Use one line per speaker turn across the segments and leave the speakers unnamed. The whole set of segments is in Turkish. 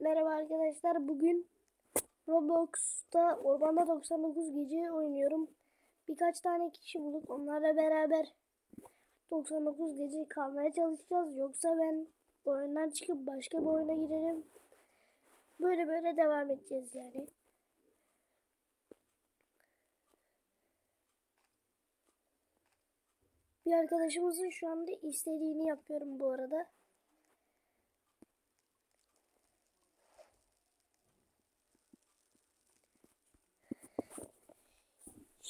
Merhaba arkadaşlar. Bugün Roblox'ta Ormanda 99 gece oynuyorum. Birkaç tane kişi bulup onlarla beraber 99 gece kalmaya çalışacağız. Yoksa ben oyundan çıkıp başka bir oyuna girerim. Böyle böyle devam edeceğiz yani. Bir arkadaşımızın şu anda istediğini yapıyorum bu arada.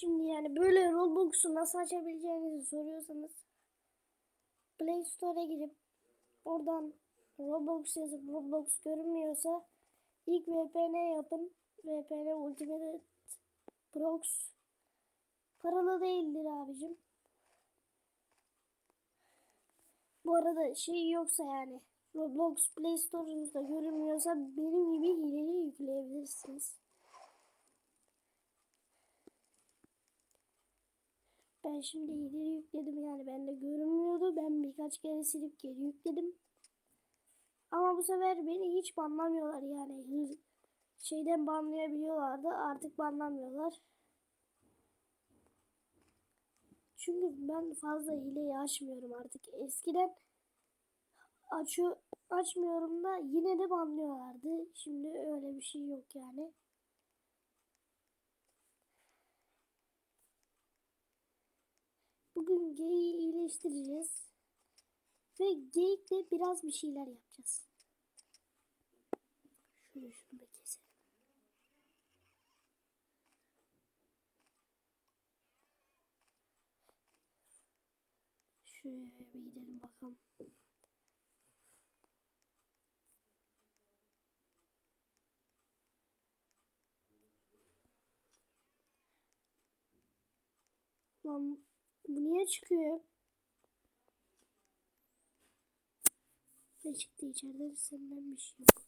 Şimdi yani böyle Roblox'u nasıl açabileceğinizi soruyorsanız Play Store'a girip oradan Roblox yazıp Roblox görünmüyorsa ilk VPN yapın. VPN Ultimate Prox paralı değildir abicim. Bu arada şey yoksa yani Roblox Play Store'unuzda görünmüyorsa benim gibi hileli yükleyebilirsiniz. Ben şimdi ileri yükledim yani bende görünmüyordu. Ben birkaç kere silip geri yükledim. Ama bu sefer beni hiç banlamıyorlar yani. Şeyden banlayabiliyorlardı artık banlamıyorlar. Çünkü ben fazla hileyi açmıyorum artık. Eskiden açıyor, açmıyorum da yine de banlıyorlardı. Şimdi öyle bir şey yok yani. Bugün geyiği iyileştireceğiz. Ve geyikle biraz bir şeyler yapacağız. Şöyle şunu da keselim. Şöyle bir gidelim bakalım. Lan bu niye çıkıyor? Ne çıktı içeride senden bir şey yok.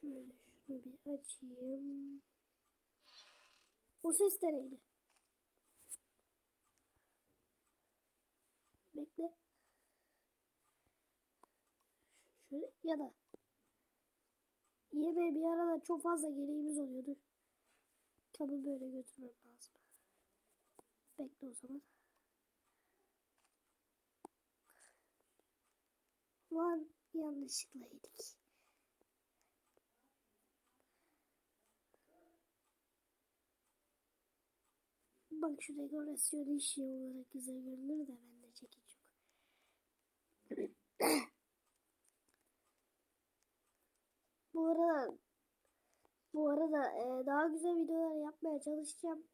Şöyle şunu bir açayım. O ses de neydi? Bekle. Şöyle ya da yemeğe bir arada çok fazla gereğimiz oluyordu. Kabı böyle götürmem lazım. Bekle o zaman. Lan yanlışlıkla yedik. Bak şu dekorasyon işi olarak güzel görünür de bende çekiç yok. Bu arada bu arada e, daha güzel videolar yapmaya çalışacağım.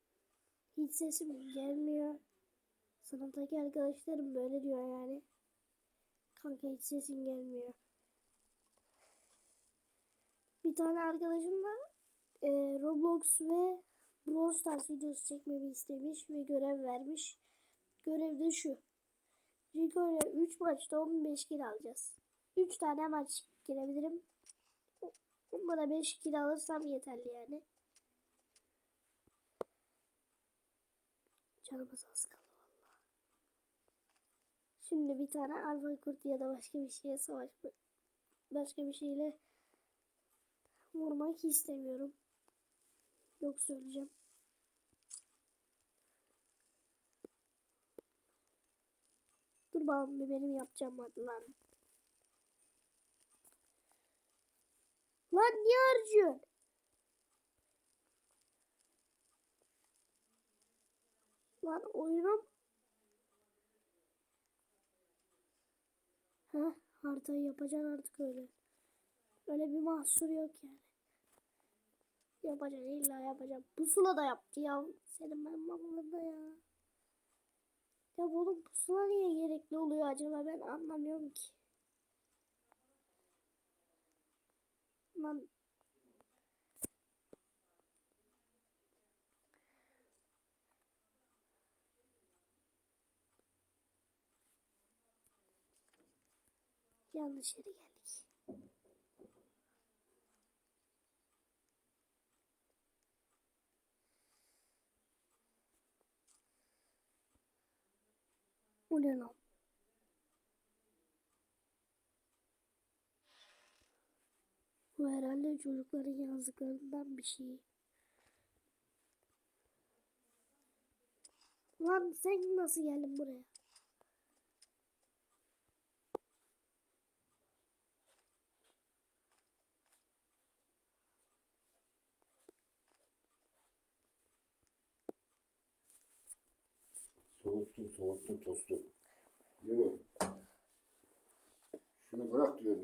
Hiç sesim gelmiyor. Sınıftaki arkadaşlarım böyle diyor yani. Kanka hiç sesin gelmiyor. Bir tane arkadaşım da e, Roblox ve Brawl Stars videosu çekmemi istemiş ve görev vermiş. Görev de şu. Rico ile 3 maçta 15 kill alacağız. 3 tane maç girebilirim. Buna 5 kill alırsam yeterli yani. Canımız az kaldı valla. Şimdi bir tane alfa kurt ya da başka bir şeye savaşmak başka bir şeyle vurmak istemiyorum. Yok söyleyeceğim. Dur bakalım bir benim yapacağım hadi lan. Lan niye harcıyorsun? Lan oyunum. Heh haritayı yapacaksın artık öyle. Öyle bir mahsur yok yani. Yapacaksın illa yapacağım. Pusula da yaptı ya. Senin ben mamında ya. Ya oğlum pusula niye gerekli oluyor acaba ben anlamıyorum ki. Lan yanlış yere geldik. O ne lan? Bu herhalde çocukların yazdıklarından bir şey. Lan sen nasıl geldin buraya?
Soğuttun soğuttun tostu. Değil? Şunu bırak diyor.